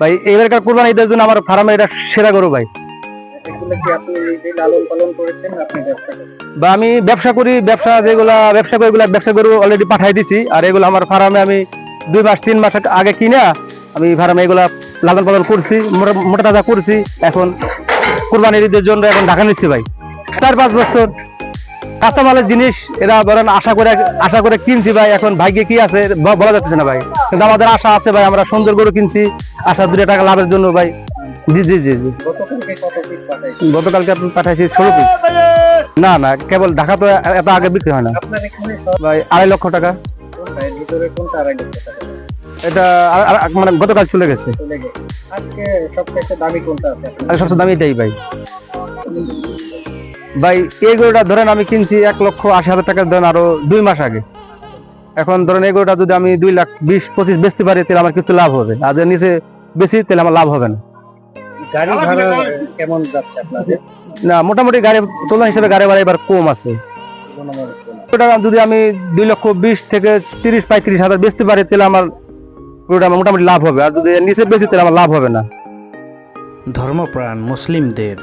ভাই, এবারকার কোরবানি ঈদের জন্য আমার ফার্মে এটা সেরা গরু, ভাই। বা আমি ব্যবসা করি, ব্যবসা যেগুলা, ব্যবসা করি ব্যবসা গরু অলরেডি পাঠাই দিছি, আর এগুলো আমার ফার্মে আমি দুই মাস, তিন মাস আগে কিনা আমি ফার্মে এগুলা লালন পালন করছি মোটা- তাজা করছি। এখন কোরবানির ঈদের জন্য এখন ঢাকা নিচ্ছি, ভাই। চার পাঁচ বছর কাঁচামালের জিনিস এরা বলেন আশা করে আশা করে কিনছি ভাই। এখন ভাগ্যে কি আছে বলা যাচ্ছে না ভাই। কিন্তু আমাদের আশা আছে ভাই, আমরা সুন্দর গরু কিনছি। আশা দুটো টাকা লাভের জন্য ভাই। জি জি জি জি। গতকালকে আপনি পাঠাইছি ষোলো পিস না না, কেবল ঢাকা তো এত আগে বিক্রি হয় না। ভাই, আড়াই লক্ষ টাকা। এটা মানে গতকাল চলে গেছে। সবচেয়ে দামি এটাই ভাই। ভাই এই গরুটা ধরেন আমি কিনছি এক লক্ষ আশি হাজার টাকা ধরেন আরও দুই মাস আগে। এখন ধরেন এই গরুটা যদি আমি দুই লাখ বিশ পঁচিশ বেচতে পারি তাহলে আমার কিছু লাভ হবে আর নিচে বেশি তাহলে আমার লাভ হবে না। গাড়ি ভাড়া কেমন যাচ্ছে আপনাদের? না মোটামুটি গাড়ি তুলনা হিসেবে গাড়ি ভাড়া এবার কম আছে। ওটা যদি আমি দুই লক্ষ বিশ থেকে তিরিশ পঁয়ত্রিশ হাজার বেচতে পারি তাহলে আমার মোটামুটি লাভ হবে। আর যদি নিচে বেশি তাহলে আমার লাভ হবে না। ধর্মপ্রাণ মুসলিমদের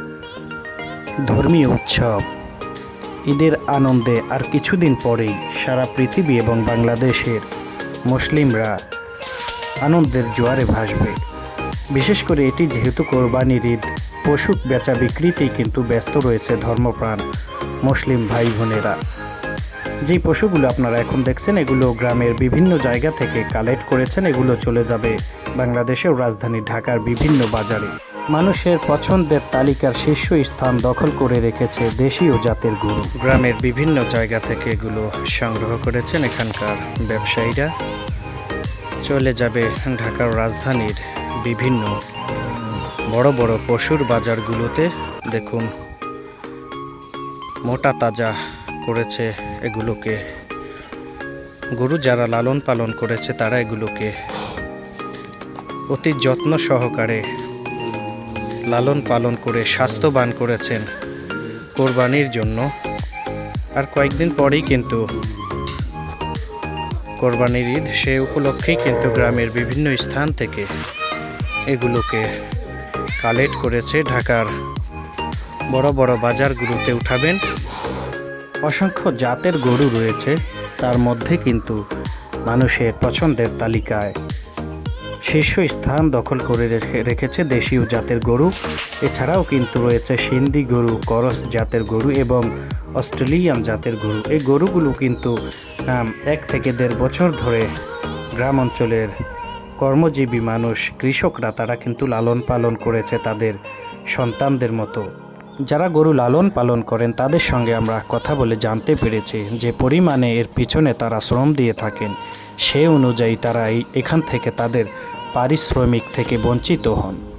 ধর্মীয় উৎসব। ঈদের আনন্দে আর কিছুদিন পরেই সারা পৃথিবী এবং বাংলাদেশের মুসলিমরা আনন্দের জোয়ারে ভাসবে। বিশেষ করে এটি যেহেতু কোরবানির ঈদ, পশু বেচা বিক্রিতেই কিন্তু ব্যস্ত রয়েছে ধর্মপ্রাণ মুসলিম ভাই বোনেরা যেই পশুগুলো আপনারা এখন দেখছেন, এগুলো গ্রামের বিভিন্ন জায়গা থেকে কালেক্ট করেছেন, এগুলো চলে যাবে বাংলাদেশের রাজধানী ঢাকার বিভিন্ন বাজারে। মানুষের পছন্দের তালিকার শীর্ষ স্থান দখল করে রেখেছে দেশীয় জাতের গরু। গ্রামের বিভিন্ন জায়গা থেকে এগুলো সংগ্রহ করেছেন এখানকার ব্যবসায়ীরা। চলে যাবে ঢাকার রাজধানীর বিভিন্ন বড় বড় পশুর বাজারগুলোতে। দেখুন, মোটা তাজা করেছে এগুলোকে। গরু যারা লালন পালন করেছে তারা এগুলোকে অতি যত্ন সহকারে লালন পালন করে স্বাস্থ্যবান করেছেন কোরবানির জন্য। আর কয়েকদিন পরেই কিন্তু কোরবানির ঈদ সে উপলক্ষেই কিন্তু গ্রামের বিভিন্ন স্থান থেকে এগুলোকে কালেক্ট করেছে ঢাকার বড় বড় বাজারগুলোতে উঠাবেন। অসংখ্য জাতের গরু রয়েছে, তার মধ্যে কিন্তু মানুষের পছন্দের তালিকায়। শীর্ষ স্থান দখল করে রেখে রেখেছে দেশীয় জাতের গরু। এছাড়াও কিন্তু রয়েছে সিন্ধি গরু, করস জাতের গরু এবং অস্ট্রেলিয়ান জাতের গরু। এই গরুগুলো কিন্তু এক থেকে দেড় বছর ধরে গ্রাম অঞ্চলের কর্মজীবী মানুষ, কৃষকরা তারা কিন্তু লালন পালন করেছে তাদের সন্তানদের মতো। যারা গরু লালন পালন করেন, তাদের সঙ্গে আমরা কথা বলে জানতে পেরেছি যে পরিমাণে এর পিছনে তারা শ্রম দিয়ে থাকেন। সে অনুযায়ী তারা এখান থেকে তাদের পারিশ্রমিক থেকে বঞ্চিত হন।